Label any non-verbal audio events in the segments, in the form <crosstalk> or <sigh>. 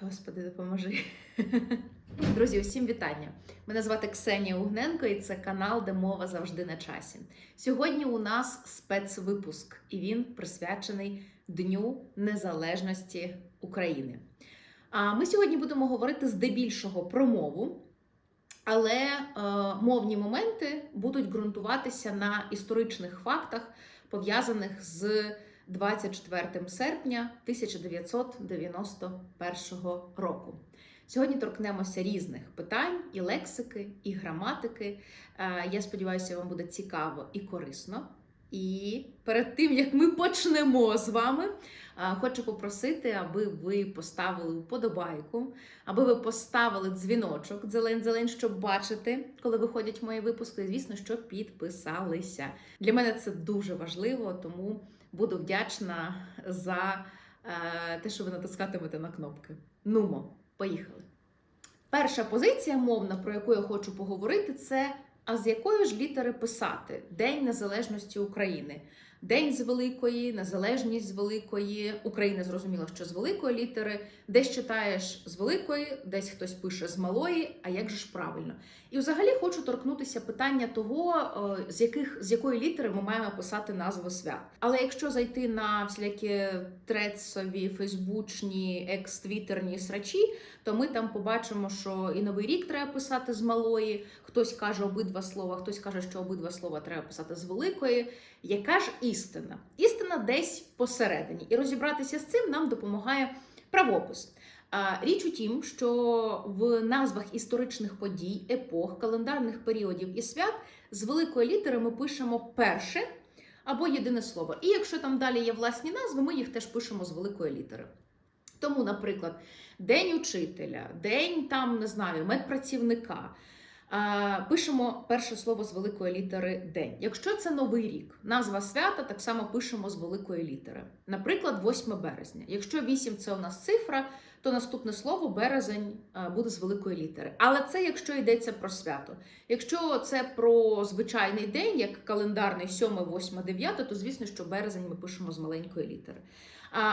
Господи, допоможи. <laughs> Друзі, усім вітання! Мене звати Ксенія Угненко, і це канал, де мова завжди на часі. Сьогодні у нас спецвипуск, і він присвячений Дню Незалежності України. А ми сьогодні будемо говорити здебільшого про мову, але е, мовні моменти будуть ґрунтуватися на історичних фактах, пов'язаних з 24 серпня 1991 року. Сьогодні торкнемося різних питань і лексики, і граматики. Е, Я сподіваюся, вам буде цікаво і корисно. І перед тим як ми почнемо з вами, е, хочу попросити, аби ви поставили вподобайку, аби ви поставили дзвіночок дзелень-зелень, щоб бачити, коли виходять мої випуски. І, звісно, що підписалися. Для мене це дуже важливо, тому буду вдячна за е, те, що ви натискатимете на кнопки. Нумо, поїхали. Перша позиція мовна, про яку я хочу поговорити, це а з якої ж літери писати День Незалежності України. День з великої, незалежність з великої, України зрозуміло, що з великої літери, десь читаєш з великої, десь хтось пише з малої, а як же ж правильно? І взагалі хочу торкнутися питання того, е, з яких з якої літери ми маємо писати назви свят. Але якщо зайти на всілякі трецові, фейсбучні, екс-твіттерні срачі, то ми там побачимо, що і новий рік треба писати з малої. Хтось каже обидва слова, хтось каже, що обидва слова треба писати з великої. Яка ж істина? Істина десь посередині, і розібратися з цим нам допомагає правопис. Річ у тім, що в назвах історичних подій, епох, календарних періодів і свят з великої літери ми пишемо перше або єдине слово. І якщо там далі є власні назви, ми їх теж пишемо з великої літери. Тому, наприклад, День учителя, день там, не знаю, медпрацівника. Пишемо перше слово з великої літери день. Якщо це новий рік, назва свята так само пишемо з великої літери. Наприклад, 8 березня. Якщо 8 це у нас цифра, то наступне слово березень буде з великої літери. Але це якщо йдеться про свято. Якщо це про звичайний день, як календарний 7, 8, 9, то звісно, що березень ми пишемо з маленької літери.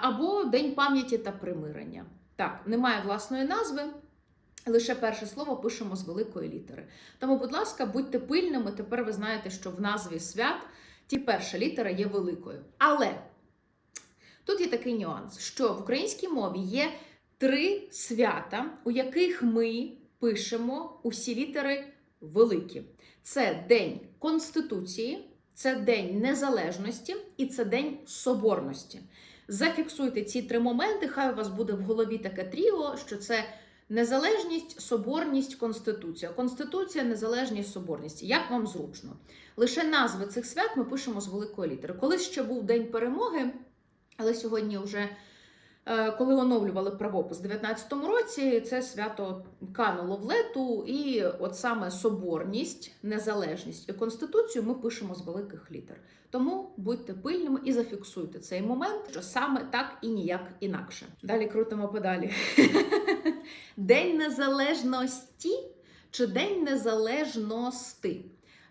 Або День пам'яті та примирення. Так, немає власної назви. Лише перше слово пишемо з великої літери. Тому, будь ласка, будьте пильними. Тепер ви знаєте, що в назві свят ті перша літера є великою. Але тут є такий нюанс, що в українській мові є три свята, у яких ми пишемо усі літери великі. Це День Конституції, це День Незалежності і це День Соборності. Зафіксуйте ці три моменти, хай у вас буде в голові таке тріо, що це незалежність, соборність, конституція. Конституція, незалежність, соборність. Як вам зручно? Лише назви цих свят ми пишемо з великої літери. Колись ще був День перемоги, але сьогодні вже. е, Коли оновлювали правопис в 19-му році, це свято кануло в лету, і от саме соборність, незалежність і конституцію ми пишемо з великих літер. Тому будьте пильними і зафіксуйте цей момент, що саме так і ніяк інакше. Далі крутимо подалі. <laughs> День незалежності чи День незалежності.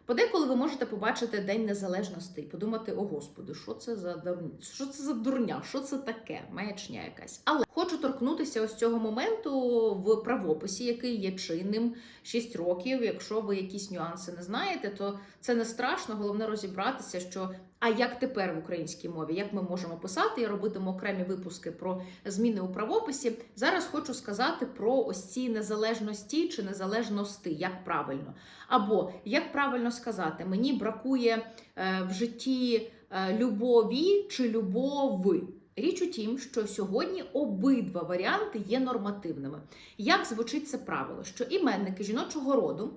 Подеколи ви можете побачити День Незалежності і подумати: о Господи, що це за дурня? Що це за дурня? Що це таке? Маячня якась. Але хочу торкнутися ось цього моменту в правописі, який є чинним 6 років. Якщо ви якісь нюанси не знаєте, то це не страшно. Головне розібратися, що а як тепер в українській мові, як ми можемо писати і робитимо окремі випуски про зміни у правописі. Зараз хочу сказати про ось ці незалежності чи незалежності, як правильно. Або як правильно сказати, мені бракує е, в житті е, любові чи любови. Річ у тім, що сьогодні обидва варіанти є нормативними. Як звучить це правило? Що іменники жіночого роду,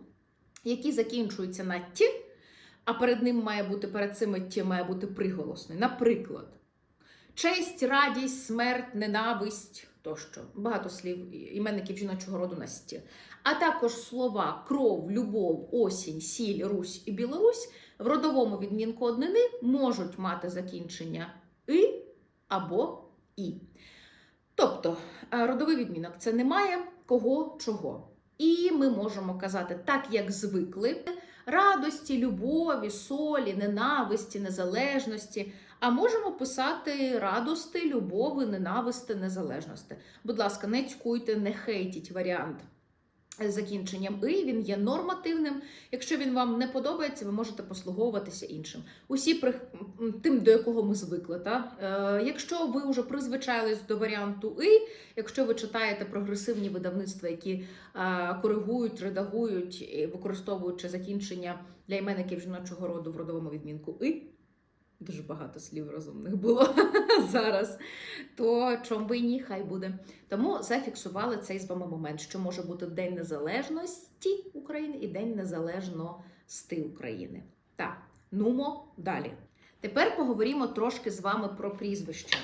які закінчуються на ті, а перед ним має бути перед цими ті має бути приголосний. Наприклад, честь, радість, смерть, ненависть тощо. Багато слів іменників жіночого роду на сті. А також слова кров, любов, осінь, сіль, Русь і Білорусь в родовому відмінку однини можуть мати закінчення и або і. Тобто, е, родовий відмінок це немає кого чого. І ми можемо казати так, як звикли. Радості, любові, солі, ненависті, незалежності. А можемо писати радости, любови, ненависти, незалежності. Будь ласка, не цькуйте, не хейтіть варіант закінченням и, він є нормативним. Якщо він вам не подобається, ви можете послуговуватися іншим. Усі при тим, до якого ми звикли. Та? Е, якщо ви вже призвичайлись до варіанту и, якщо ви читаєте прогресивні видавництва, які е, коригують, редагують, використовуючи закінчення для іменників жіночого роду в родовому відмінку и, дуже багато слів розумних було <laughs> зараз, то чом би ні, хай буде. Тому зафіксували цей з вами момент, що може бути День Незалежності України і День Незалежності України. Так, нумо далі. Тепер поговоримо трошки з вами про прізвища.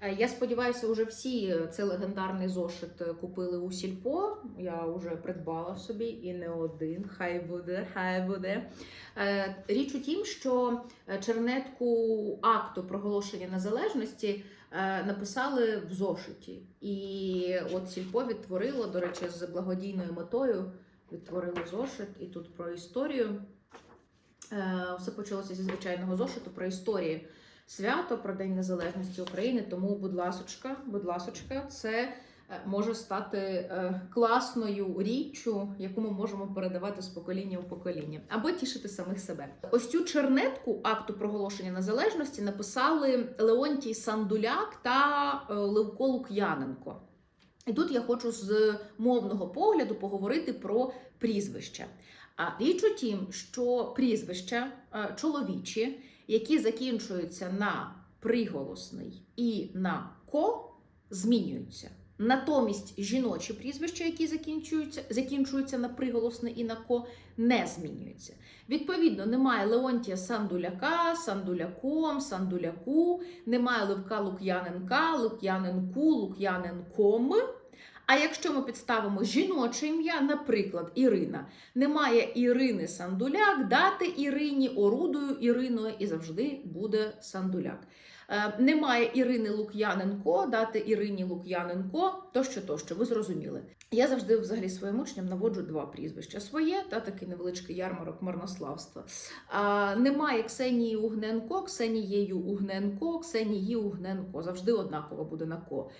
Е, Я сподіваюся, вже всі цей легендарний зошит е, купили у сільпо. Я вже придбала собі і не один. Хай буде, хай буде. Е, Річ у тім, що е, чернетку акту проголошення незалежності е, написали в зошиті. І от сільпо відтворило, до речі, з благодійною метою відтворило зошит, і тут про історію. Е, Все почалося зі звичайного зошиту про історію свято, про День Незалежності України. Тому, будь ласочка, будь ласочка, це е, може стати е, класною річчю, яку ми можемо передавати з покоління в покоління, або тішити самих себе. Ось цю чернетку акту проголошення незалежності написали Леонтій Сандуляк та е, Левко Лук'яненко. І тут я хочу з мовного погляду поговорити про прізвища. Річ у тім, що прізвища е, чоловічі, які закінчуються на приголосний і на ко, змінюються. Натомість жіночі прізвища, які закінчуються, закінчуються на приголосне і на ко, не змінюються. Відповідно, немає Леонтія Сандуляка, Сандуляком, Сандуляку, немає Левка Лук'яненка, Лук'яненку, Лук'яненком. А якщо ми підставимо жіноче ім'я, наприклад, Ірина, немає Ірини Сандуляк, дати Ірині орудою Іриною і завжди буде Сандуляк. Е, Немає Ірини Лук'яненко, дати Ірині Лук'яненко, тощо, тощо, ви зрозуміли. Я завжди взагалі своїм учням наводжу два прізвища своє та такий невеличкий ярмарок марнославства. А, немає Ксенії Угненко, Ксенією Угненко, Ксенії Угненко. Завжди однаково буде на ко.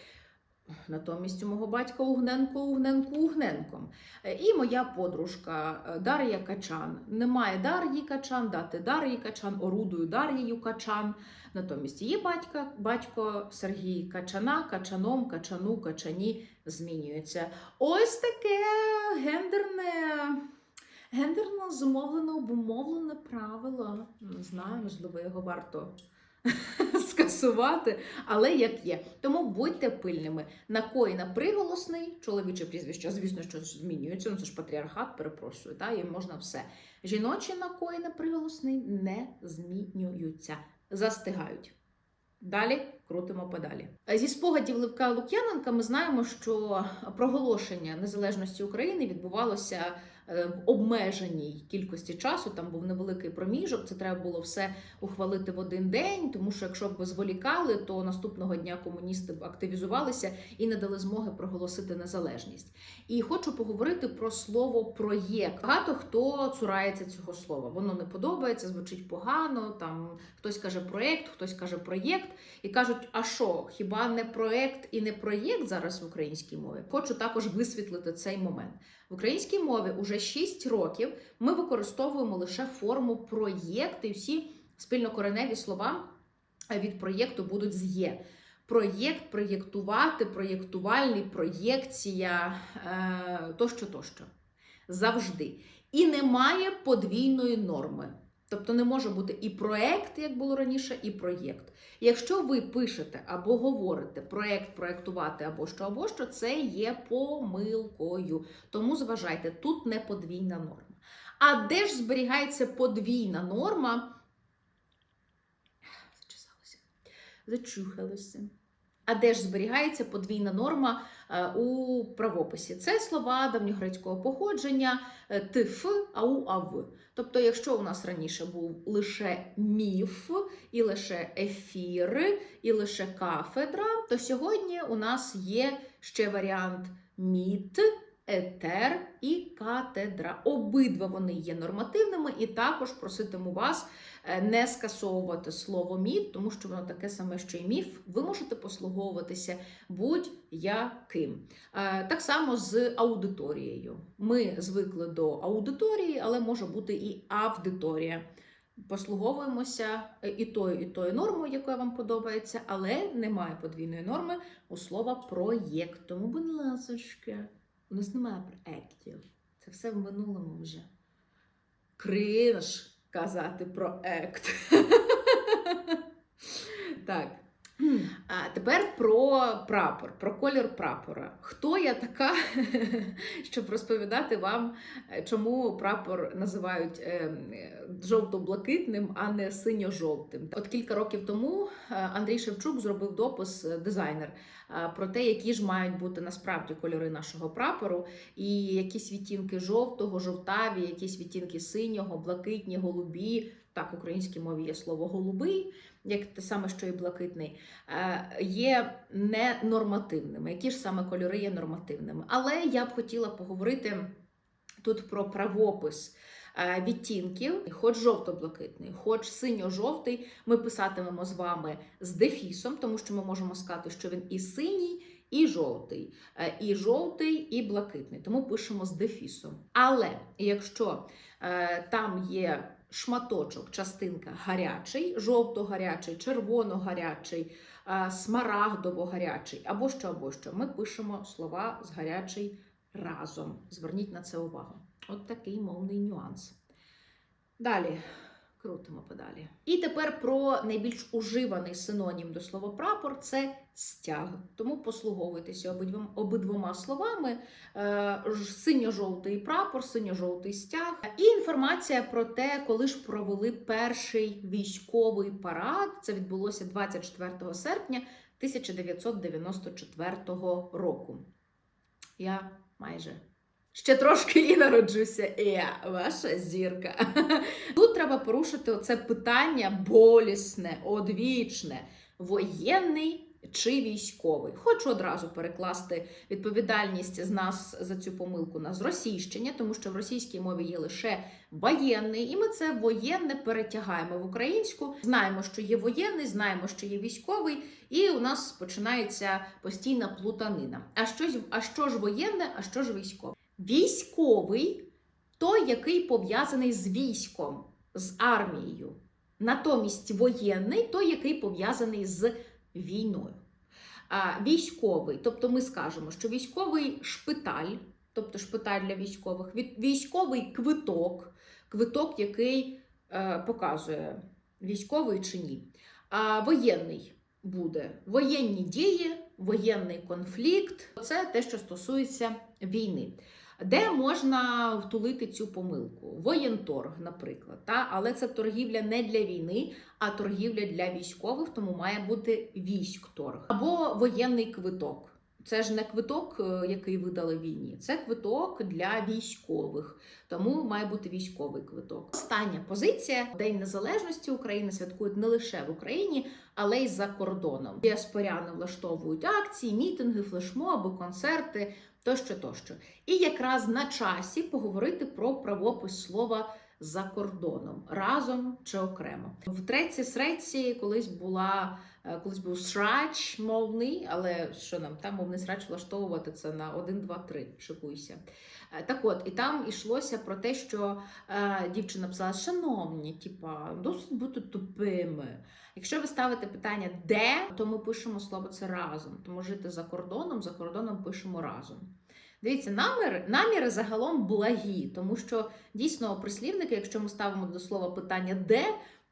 Натомість у мого батька Угненко, Угненко, Угненком. Е, І моя подружка е, Дар'я Качан. Немає Дар'ї Качан, дати Дар'ї Качан, орудую Дар'єю Качан. Натомість її батька, батько Сергій Качана, Качаном, Качану, Качані змінюється. Ось таке гендерне. Гендерно зумовлено, обумовлене правило. Не знаю, можливо, його варто <laughs> скасувати, але як є. Тому будьте пильними. На кої на приголосний, чоловіче прізвище, звісно, що змінюється. Ну це ж патріархат, перепрошую, та і можна все. Жіночі на кої на приголосний не змінюються, застигають. Далі крутимо педалі. Зі спогадів Левка Лук'яненка ми знаємо, що проголошення незалежності України відбувалося в обмеженій кількості часу. Там був невеликий проміжок. Це треба було все ухвалити в один день, тому що якщо б зволікали, то наступного дня комуністи б активізувалися і не дали змоги проголосити незалежність. І хочу поговорити про слово проєкт. Багато хто цурається цього слова. Воно не подобається, звучить погано. Там хтось каже проєкт, хтось каже проєкт, і кажуть, а що, хіба не проєкт і не проєкт зараз в українській мові? Хочу також висвітлити цей момент. В українській мові уже 6 років ми використовуємо лише форму проєкт, і всі спільнокореневі слова від проєкту будуть з є. Проєкт, проєктувати, проєктувальний, проєкція е, тощо, тощо. Завжди. І немає подвійної норми. Тобто не може бути і проєкт, як було раніше, і проєкт. Якщо ви пишете або говорите проєкт, проєктувати або що, або що, це є помилкою. Тому зважайте, тут не подвійна норма. А де ж зберігається подвійна норма? Зачесалося. Зачухалося. А де ж зберігається подвійна норма у правописі? Це слова давньогрецького походження е, тиф, ау, ав. Тобто, якщо у нас раніше був лише міф, і лише ефір, і лише кафедра, то сьогодні у нас є ще варіант міт, етер і катедра. Обидва вони є нормативними, і також проситиму вас е, не скасовувати слово міф, тому що воно таке саме, що й міф. Ви можете послуговуватися будь-яким. Е, Так само з аудиторією. Ми звикли до аудиторії, але може бути і аудиторія. Послуговуємося е, і тою, і тою нормою, яка вам подобається, але немає подвійної норми у слова проєкт. Тому, будь ласочка, у нас немає проєктів. Це все в минулому вже. Кринж казати проект. <laughs> Так. А тепер про прапор, про колір прапора. Хто я така, <laughs> щоб розповідати вам, е, чому прапор називають е, е, жовто-блакитним, а не синьо-жовтим? От кілька років тому Андрій Шевчук зробив допис дизайнер про те, які ж мають бути насправді кольори нашого прапору, і якісь відтінки жовтого, жовтаві, якісь відтінки синього, блакитні, голубі. Так, в українській мові є слово голубий, як те саме, що і блакитний, е, є ненормативними. Які ж саме кольори є нормативними? Але я б хотіла поговорити тут про правопис е, відтінків, хоч жовто-блакитний, хоч синьо-жовтий. Ми писатимемо з вами з дефісом, тому що ми можемо сказати, що він і синій. І жовтий, Е, і жовтий, і блакитний. Тому пишемо з дефісом. Але якщо там є шматочок, частинка гарячий, жовто-гарячий, червоно-гарячий, смарагдово-гарячий, або що, або що, ми пишемо слова з гарячий разом. Зверніть на це увагу. От такий мовний нюанс. Далі. Крутимо подалі. І тепер про найбільш уживаний синонім до слова прапор це стяг. Тому послуговуйтеся обидвом, обидвома словами: Е, синьо-жовтий прапор, синьо-жовтий стяг. І інформація про те, коли ж провели перший військовий парад. Це відбулося 24 серпня 1994 року. Я майже. Ще трошки і народжуся. І ваша зірка. <laughs> Тут треба порушити оце питання болісне, одвічне, воєнний чи військовий. Хочу одразу перекласти відповідальність з нас за цю помилку на зросійщення, тому що в російській мові є лише воєнний, і ми це воєнне перетягаємо в українську. Знаємо, що є воєнний, знаємо, що є військовий, і у нас починається постійна плутанина. А що, ж- а що ж воєнне, а що ж військове? Військовий той, який пов'язаний з військом, з армією. Натомість воєнний той, який пов'язаний з війною. Військовий, тобто ми скажемо, що військовий шпиталь, тобто шпиталь для військових, військовий квиток, квиток, який е, показує, військовий чи ні. А воєнний буде воєнні дії, воєнний конфлікт. Це те, що стосується війни. Де можна втулити цю помилку? Воєнторг, наприклад, та? але це торгівля не для війни, а торгівля для військових, тому має бути військторг. Або воєнний квиток. Це ж не квиток, е, який видали війні, це квиток для військових, тому має бути військовий квиток. Остання позиція День Незалежності України святкують не лише в Україні, але й за кордоном. Діаспоряни влаштовують акції, мітинги, флешмоби, концерти тощо, тощо. І якраз на часі поговорити про правопис слова за кордоном разом чи окремо. В треці среці колись була е, колись був срач мовний, але що нам там мовний срач влаштовувати це на 1, 2, 3, шикуйся. Е, Так от, і там йшлося про те, що е, дівчина писала: шановні, типа, досить бути тупими. Якщо ви ставите питання де, то ми пишемо слово це разом. Тому жити за кордоном, за кордоном пишемо разом. Дивіться, наміри, наміри загалом благі, тому що дійсно прислівники, якщо ми ставимо до слова питання де,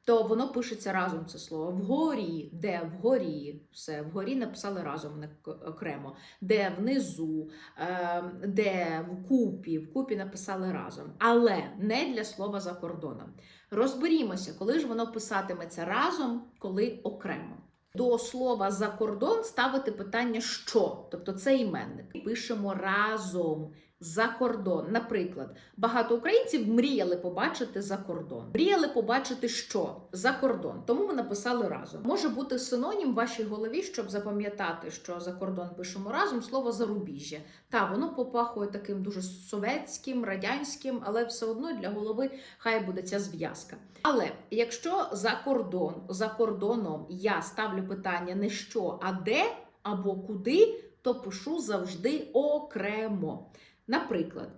то воно пишеться разом це слово. Вгорі, де, вгорі, все, вгорі написали разом не окремо, де внизу, е, де вкупі, вкупі написали разом, але не для слова за кордоном. Розберімося, коли ж воно писатиметься разом, коли окремо. До слова за кордон ставити питання що, тобто це іменник. Пишемо разом за кордон. Наприклад, багато українців мріяли побачити за кордон. Мріяли побачити що за кордон. Тому ми написали разом. Може бути синонім в вашій голові, щоб запам'ятати, що за кордон пишемо разом слово зарубіжжя. Та воно попахує таким дуже совєтським, радянським, але все одно для голови хай буде ця зв'язка. Але якщо за кордон, за кордоном я ставлю питання не що, а де або куди, то пишу завжди окремо. Наприклад,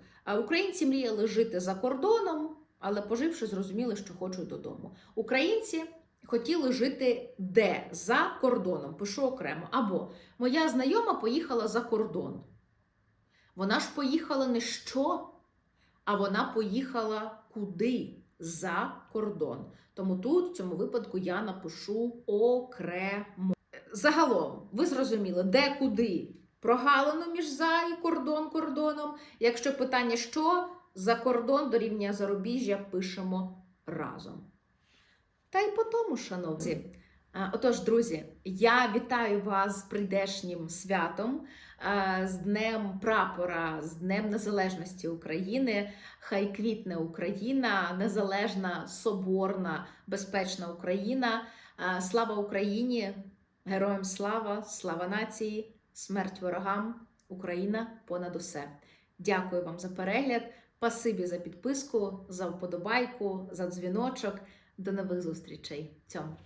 українці мріяли жити за кордоном, але поживши, зрозуміли, що хочуть додому. Українці хотіли жити де за кордоном, пишу окремо. Або моя знайома поїхала за кордон. Вона ж поїхала не що, а вона поїхала куди? За кордон. Тому тут, в цьому випадку, я напишу окремо. Загалом, ви зрозуміли, де куди прогалено між за і кордон кордоном. Якщо питання що, за кордон дорівнює зарубіжжя пишемо разом. Та й по тому, шановні. Отож, друзі, я вітаю вас з прийдешнім святом, з Днем Прапора, з Днем Незалежності України. Хай квітне Україна, незалежна, соборна, безпечна Україна. Слава Україні! Героям слава, слава нації, смерть ворогам, Україна понад усе. Дякую вам за перегляд. Пасибі за підписку, за вподобайку, за дзвіночок. До нових зустрічей. Цьому.